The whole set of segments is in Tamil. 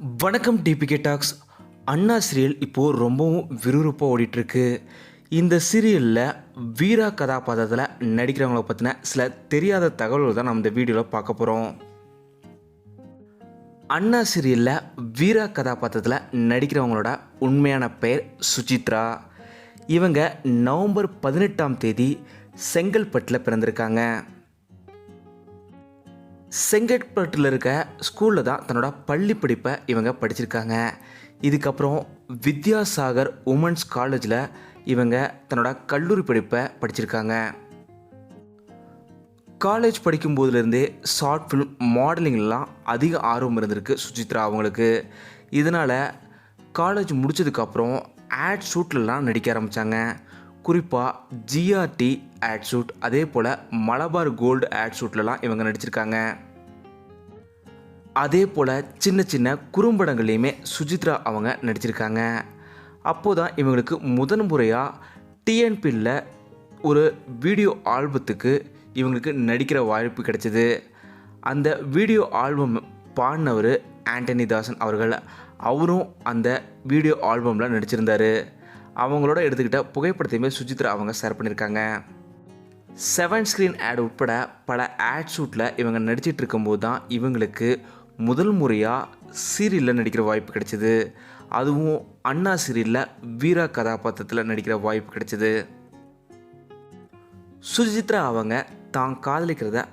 வணக்கம் டிபிகே டாக்ஸ். அண்ணா சீரியல் இப்போது ரொம்பவும் விறுவிறுப்பாக ஓடிட்டுருக்கு. இந்த சீரியலில் வீரா கதாபாத்திரத்தில் நடிக்கிறவங்கள பற்றின சில தெரியாத தகவல்கள் தான் நம்ம இந்த வீடியோவில் பார்க்க போகிறோம் அண்ணா சீரியலில் வீரா கதாபாத்திரத்தில் நடிக்கிறவங்களோட உண்மையான பெயர் சுஜித்ரா. இவங்க நவம்பர் பதினெட்டாம் தேதி செங்கல்பட்டில் பிறந்திருக்காங்க. செங்கட்பட்டில் இருக்க ஸ்கூலில் தான் தன்னோட பள்ளி படிப்பை இவங்க படிச்சிருக்காங்க. இதுக்கப்புறம் வித்யாசாகர் உமன்ஸ் காலேஜில் இவங்க தன்னோட கல்லூரி படிப்பை படிச்சிருக்காங்க. காலேஜ் படிக்கும்போதுலேருந்தே ஷார்ட் ஃபிலிம் மாடலிங்லாம் அதிக ஆர்வம் இருந்திருக்கு சுஜித்ரா அவங்களுக்கு. இதனால் காலேஜ் முடித்ததுக்கப்புறம் ஆட் ஷூட்லலாம் நடிக்க ஆரம்பித்தாங்க குறிப்பாக ஜிஆர்டி ஆட் ஷூட் அதே போல் மலபார் கோல்டு ஆட் ஷூட்லலாம் இவங்க நடிச்சிருக்காங்க. அதே போல் சின்ன சின்ன குறும்படங்கள்லையுமே சுஜித்ரா அவங்க நடிச்சிருக்காங்க. அப்போது தான் இவங்களுக்கு முதன் முறையாக டிஎன்பியில் ஒரு வீடியோ ஆல்பத்துக்கு இவங்களுக்கு நடிக்கிற வாய்ப்பு கிடைச்சிது. அந்த வீடியோ ஆல்பம் பாடினவர் ஆண்டனி தாசன் அவர்கள். அவரும் அந்த வீடியோ ஆல்பமில் நடிச்சிருந்தார். அவங்களோட எடுத்துக்கிட்ட புகைப்படத்தையுமே சுஜித்ரா அவங்க ஷேர் பண்ணியிருக்காங்க செவன் ஸ்க்ரீன் ஆட் உட்பட பல ஆட் ஷூட்டில் இவங்க நடிச்சிட்டு இருக்கும்போது தான் இவங்களுக்கு முதல் முறையாக சீரியலில் நடிக்கிற வாய்ப்பு கிடைச்சிது. அதுவும் அண்ணா சீரியலில் வீரா கதாபாத்திரத்தில் நடிக்கிற வாய்ப்பு கிடைச்சிது. சுஜித்ரா அவங்க தான் காதலிக்கிறத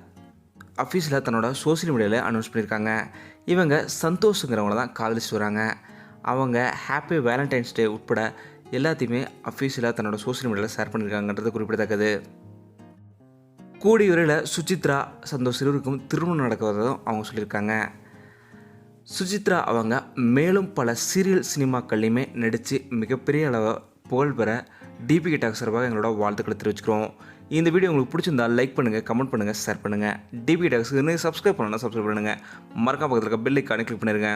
அஃபீஸில் தன்னோட சோஷியல் மீடியாவில் அனௌன்ஸ் பண்ணியிருக்காங்க. இவங்க சந்தோஷங்கிறவங்கள தான் காதலிச்சு வராங்க. அவங்க ஹாப்பி வேலண்டைன்ஸ் டே உட்பட எல்லாத்தையுமே அஃபீஷியலாக தன்னோட சோஷியல் மீடியாவில் ஷேர் பண்ணியிருக்காங்கன்றது குறிப்பிடத்தக்கது. கூடிய வரையில் சுஜித்ரா சந்தோஷ் இருவருக்கும் திருமணம் நடக்கிறதும் அவங்க சொல்லியிருக்காங்க. சுஜித்ரா அவங்க மேலும் பல சீரியல் சினிமாக்கள்லையுமே நடித்து மிகப்பெரிய அளவு புகழ் பெற டிபிகே டாக் சார்பாக எங்களோட வாழ்த்துக்களை தெரிவிச்சுக்கிறோம். இந்த வீடியோ உங்களுக்கு பிடிச்சிருந்தா லைக் பண்ணுங்கள் கமெண்ட் பண்ணுங்கள் ஷேர் பண்ணுங்கள் டிபி டாக்ஸுக்கு சப்ஸ்கிரைப் பண்ணணும்னா சப்ஸ்கிரைப் பண்ணுங்கள் மறக்காம பக்கத்தில் இருக்க பெல் ஐக்கானே கிளிக் பண்ணிடுங்க